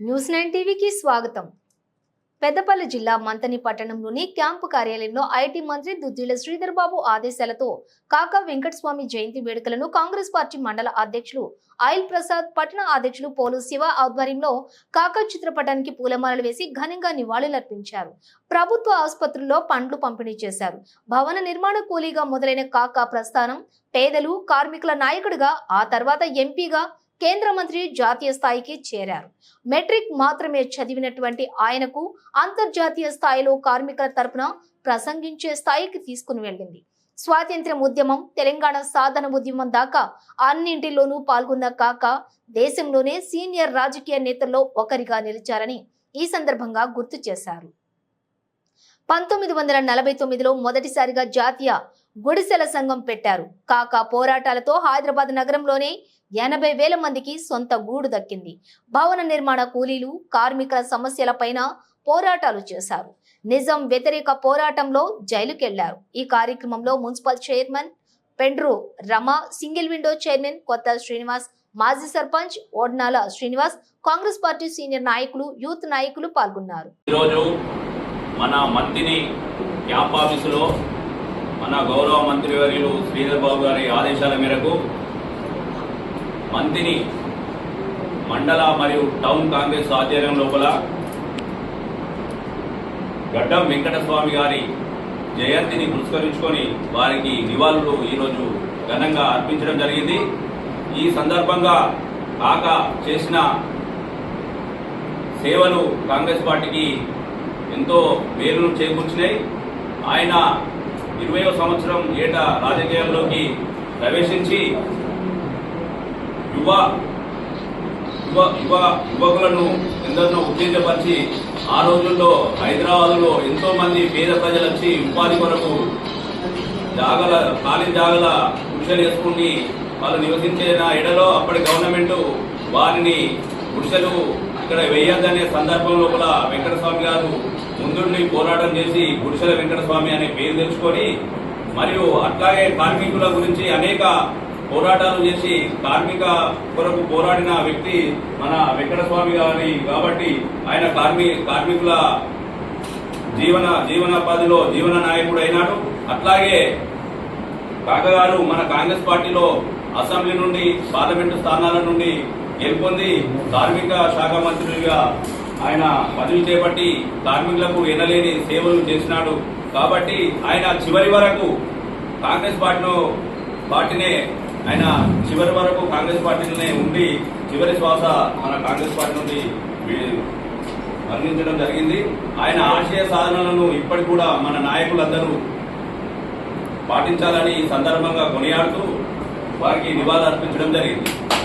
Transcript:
News nine టీవీకి స్వాగతం. పెద్దపల్లి జిల్లా మంతని పట్టణంలోని క్యాంపు కార్యాలయంలో ఐటీ మంత్రి దుద్దిల శ్రీధర్ బాబు ఆదేశాలతో కాకా వెంకటస్వామి జయంతి వేడుకలను కాంగ్రెస్ పార్టీ మండల అధ్యక్షులు ఆయిల్ ప్రసాద్ పట్టణ అధ్యక్షులు పోలు శివ ఆధ్వర్యంలో కాకా చిత్రపటానికి పూలమాలలు వేసి ఘనంగా నివాళులర్పించారు. ప్రభుత్వ ఆసుపత్రుల్లో పండ్లు పంపిణీ చేశారు. భవన నిర్మాణ కూలీగా మొదలైన కాకా ప్రస్థానం పేదలు కార్మికుల నాయకుడిగా ఆ తర్వాత ఎంపీగా కేంద్ర మంత్రి జాతీయ స్థాయికి చేరారు. మెట్రిక్ మాత్రమే చదివినటువంటి ఆయనకు అంతర్జాతీయ స్థాయిలో కార్మికుల తరపున ప్రసంగించే స్థాయికి తీసుకుని వెళ్ళింది. స్వాతంత్ర్యం ఉద్యమం తెలంగాణ సాధన ఉద్యమం దాకా అన్నింటిలోనూ పాల్గొన్న కాక దేశంలోనే సీనియర్ రాజకీయ నేతల్లో ఒకరిగా నిలిచారని ఈ సందర్భంగా గుర్తు చేశారు. పంతొమ్మిది వందల నలభై తొమ్మిదిలో మొదటిసారిగా జాతీయ గుడిసెల సంఘం పెట్టారు. కాక పోరాటాలతో హైదరాబాద్ నగరంలోనే ఎనభై వేల మందికి సొంత గూడు దక్కింది. భవన నిర్మాణ కూలీలు కార్మికుల సమస్యలపైన పోరాటాలు చేశారు. నిజం వ్యతిరేక పోరాటంలో జైలుకెళ్ళారు. ఈ కార్యక్రమంలో municipal chairman Pendru Rama single window chairman Kotha Srinivas మాజీ sarpanch Odnala Srinivas Congress party senior నాయకులు యూత్ నాయకులు పాల్గొన్నారు. ఈరోజు మన మంత్రిని క్యాంప్ ఆఫీసులో మన గౌరవ మంత్రివర్యులు శ్రీధర్ బాబు గారి ఆదేశాల మేరకు మంత్రిని మండల మరియు టౌన్ కాంగ్రెస్ ఆధ్వర్యం లోపల గడ్డం వెంకటస్వామి గారి జయంతిని పురస్కరించుకొని వారికి నివాళులు ఈరోజు ఘనంగా అర్పించడం జరిగింది. ఈ సందర్భంగా కాక చేసిన సేవలు కాంగ్రెస్ పార్టీకి ఎంతో మేలును చేకూర్చినాయి. ఆయన ఇరవయో సంవత్సరం ఏటా రాజకీయాల్లోకి ప్రవేశించి యువ యువ యువ యువకులను ఎందరినో ఉత్తేజపరిచి ఆ రోజుల్లో హైదరాబాద్లో ఎంతో మంది పేద ప్రజలు వచ్చి ఉపాధి కొరకు జాగల ఖాళీ జాగల గుడిసెలు వేసుకుని వాళ్ళు నివసించిన ఎడలో అప్పటి గవర్నమెంట్ వారిని గుడిసెలు ఇక్కడ వేయద్దనే సందర్భం లోపల వెంకటస్వామి గారు ముందుండి పోరాటం చేసి గుడిసెల వెంకటస్వామి అనే పేరు తెచ్చుకొని మరియు అట్లాగే కార్మికుల గురించి అనేక పోరాటాలు చేసి కార్మిక కొరకు పోరాడిన వ్యక్తి మన వెంకటస్వామి గారి కాబట్టి ఆయన కార్మి కార్మికుల జీవన జీవనోపాధిలో జీవన నాయకుడు అయినాడు. అట్లాగే కాకగారు మన కాంగ్రెస్ పార్టీలో అసెంబ్లీ నుండి పార్లమెంటు స్థానాల నుండి గెలుపొంది కార్మిక శాఖ మంత్రిగా ఆయన పదవి చేపట్టి కార్మికులకు ఎనలేని సేవలు చేసినాడు. కాబట్టి ఆయన చివరి వరకు కాంగ్రెస్ పార్టీలో పార్టీనే ఆయన చివరి వరకు కాంగ్రెస్ పార్టీలోనే ఉండి చివరి శ్వాస మన కాంగ్రెస్ పార్టీ నుండి వి- మరణించడం జరిగింది. ఆయన ఆశయ సాధనలను ఇప్పటికి కూడా మన నాయకులందరూ పాటించాలని ఈ సందర్భంగా కొనియాడుతూ వారికి నివాళులు అర్పించడం జరిగింది.